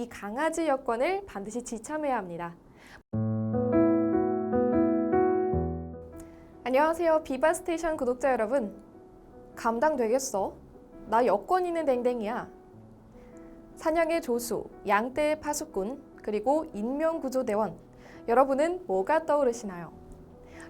이 강아지 여권을 반드시 지참해야 합니다. 안녕하세요. 비바 스테이션 구독자 여러분. 감당되겠어? 나 여권 있는 댕댕이야. 사냥의 조수, 양떼의 파수꾼, 그리고 인명구조대원. 여러분은 뭐가 떠오르시나요?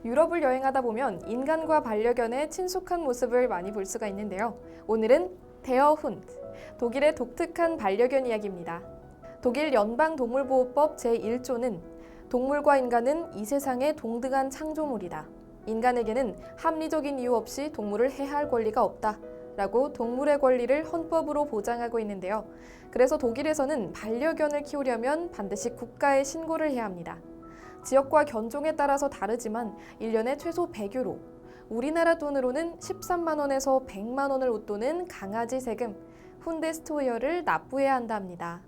유럽을 여행하다 보면 인간과 반려견의 친숙한 모습을 많이 볼 수가 있는데요. 오늘은 데어훈트, 독일의 독특한 반려견 이야기입니다. 독일 연방동물보호법 제1조는 동물과 인간은 이 세상의 동등한 창조물이다. 인간에게는 합리적인 이유 없이 동물을 해할 권리가 없다. 라고 동물의 권리를 헌법으로 보장하고 있는데요. 그래서 독일에서는 반려견을 키우려면 반드시 국가에 신고를 해야 합니다. 지역과 견종에 따라서 다르지만 1년에 최소 100유로, 우리나라 돈으로는 13만 원에서 100만 원을 웃도는 강아지 세금, 훈데스토이어를 납부해야 한다 합니다.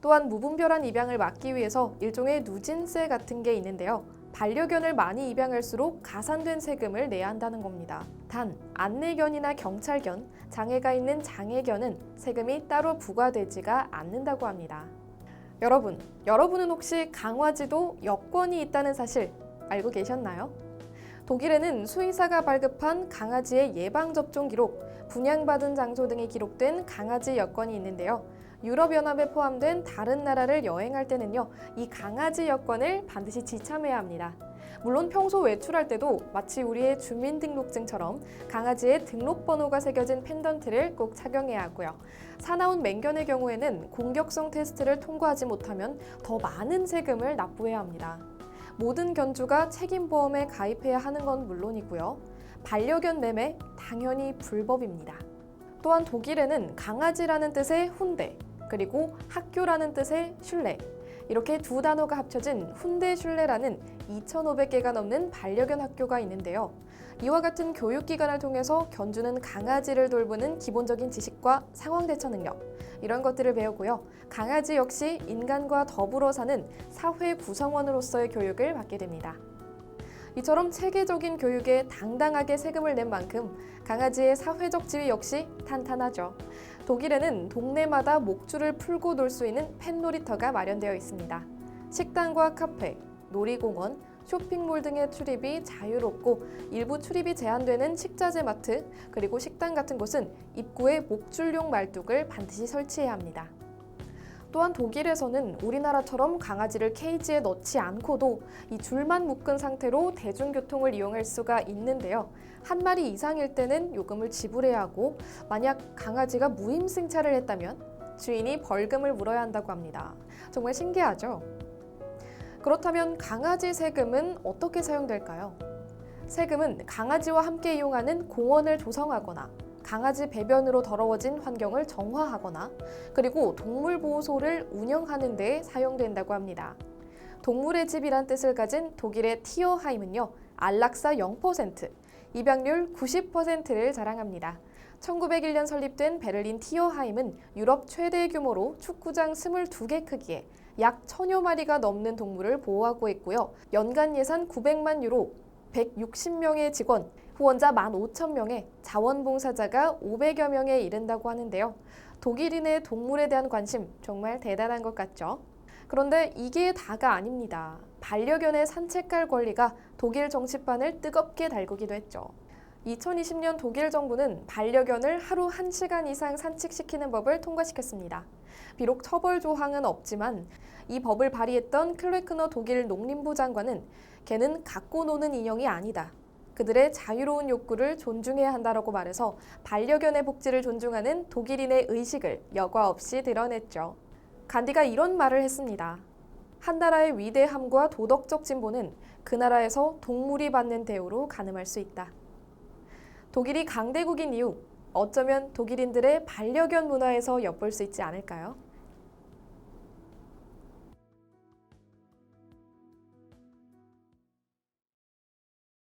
또한 무분별한 입양을 막기 위해서 일종의 누진세 같은 게 있는데요. 반려견을 많이 입양할수록 가산된 세금을 내야 한다는 겁니다. 단, 안내견이나 경찰견, 장애가 있는 장애견은 세금이 따로 부과되지가 않는다고 합니다. 여러분, 여러분은 혹시 강아지도 여권이 있다는 사실 알고 계셨나요? 독일에는 수의사가 발급한 강아지의 예방접종 기록, 분양받은 장소 등이 기록된 강아지 여권이 있는데요. 유럽연합에 포함된 다른 나라를 여행할 때는요, 이 강아지 여권을 반드시 지참해야 합니다. 물론 평소 외출할 때도 마치 우리의 주민등록증처럼 강아지의 등록번호가 새겨진 펜던트를 꼭 착용해야 하고요. 사나운 맹견의 경우에는 공격성 테스트를 통과하지 못하면 더 많은 세금을 납부해야 합니다. 모든 견주가 책임보험에 가입해야 하는 건 물론이고요. 반려견 매매 당연히 불법입니다. 또한 독일에는 강아지라는 뜻의 훈대, 그리고 학교라는 뜻의 슐레, 이렇게 두 단어가 합쳐진 훈대 슐레라는 2,500개가 넘는 반려견 학교가 있는데요. 이와 같은 교육기관을 통해서 견주는 강아지를 돌보는 기본적인 지식과 상황 대처 능력, 이런 것들을 배우고요. 강아지 역시 인간과 더불어 사는 사회 구성원으로서의 교육을 받게 됩니다. 이처럼 체계적인 교육에 당당하게 세금을 낸 만큼 강아지의 사회적 지위 역시 탄탄하죠. 독일에는 동네마다 목줄을 풀고 놀 수 있는 펫놀이터가 마련되어 있습니다. 식당과 카페, 놀이공원, 쇼핑몰 등의 출입이 자유롭고 일부 출입이 제한되는 식자재 마트 그리고 식당 같은 곳은 입구에 목줄용 말뚝을 반드시 설치해야 합니다. 또한 독일에서는 우리나라처럼 강아지를 케이지에 넣지 않고도 이 줄만 묶은 상태로 대중교통을 이용할 수가 있는데요. 한 마리 이상일 때는 요금을 지불해야 하고 만약 강아지가 무임승차를 했다면 주인이 벌금을 물어야 한다고 합니다. 정말 신기하죠? 그렇다면 강아지 세금은 어떻게 사용될까요? 세금은 강아지와 함께 이용하는 공원을 조성하거나 강아지 배변으로 더러워진 환경을 정화하거나 그리고 동물보호소를 운영하는 데 사용된다고 합니다. 동물의 집이란 뜻을 가진 독일의 티어하임은요, 안락사 0%, 입양률 90%를 자랑합니다. 1901년 설립된 베를린 티어하임은 유럽 최대 규모로 축구장 22개 크기에 약 천여 마리가 넘는 동물을 보호하고 있고요. 연간 예산 900만 유로, 160명의 직원, 후원자 15,000명에 자원봉사자가 500여 명에 이른다고 하는데요. 독일인의 동물에 대한 관심 정말 대단한 것 같죠? 그런데 이게 다가 아닙니다. 반려견의 산책할 권리가 독일 정치판을 뜨겁게 달구기도 했죠. 2020년 독일 정부는 반려견을 하루 1시간 이상 산책시키는 법을 통과시켰습니다. 비록 처벌 조항은 없지만 이 법을 발의했던 클레크너 독일 농림부 장관은 개는 갖고 노는 인형이 아니다. 그들의 자유로운 욕구를 존중해야 한다라고 말해서 반려견의 복지를 존중하는 독일인의 의식을 여과 없이 드러냈죠. 간디가 이런 말을 했습니다. 한 나라의 위대함과 도덕적 진보는 그 나라에서 동물이 받는 대우로 가늠할 수 있다. 독일이 강대국인 이유, 어쩌면 독일인들의 반려견 문화에서 엿볼 수 있지 않을까요?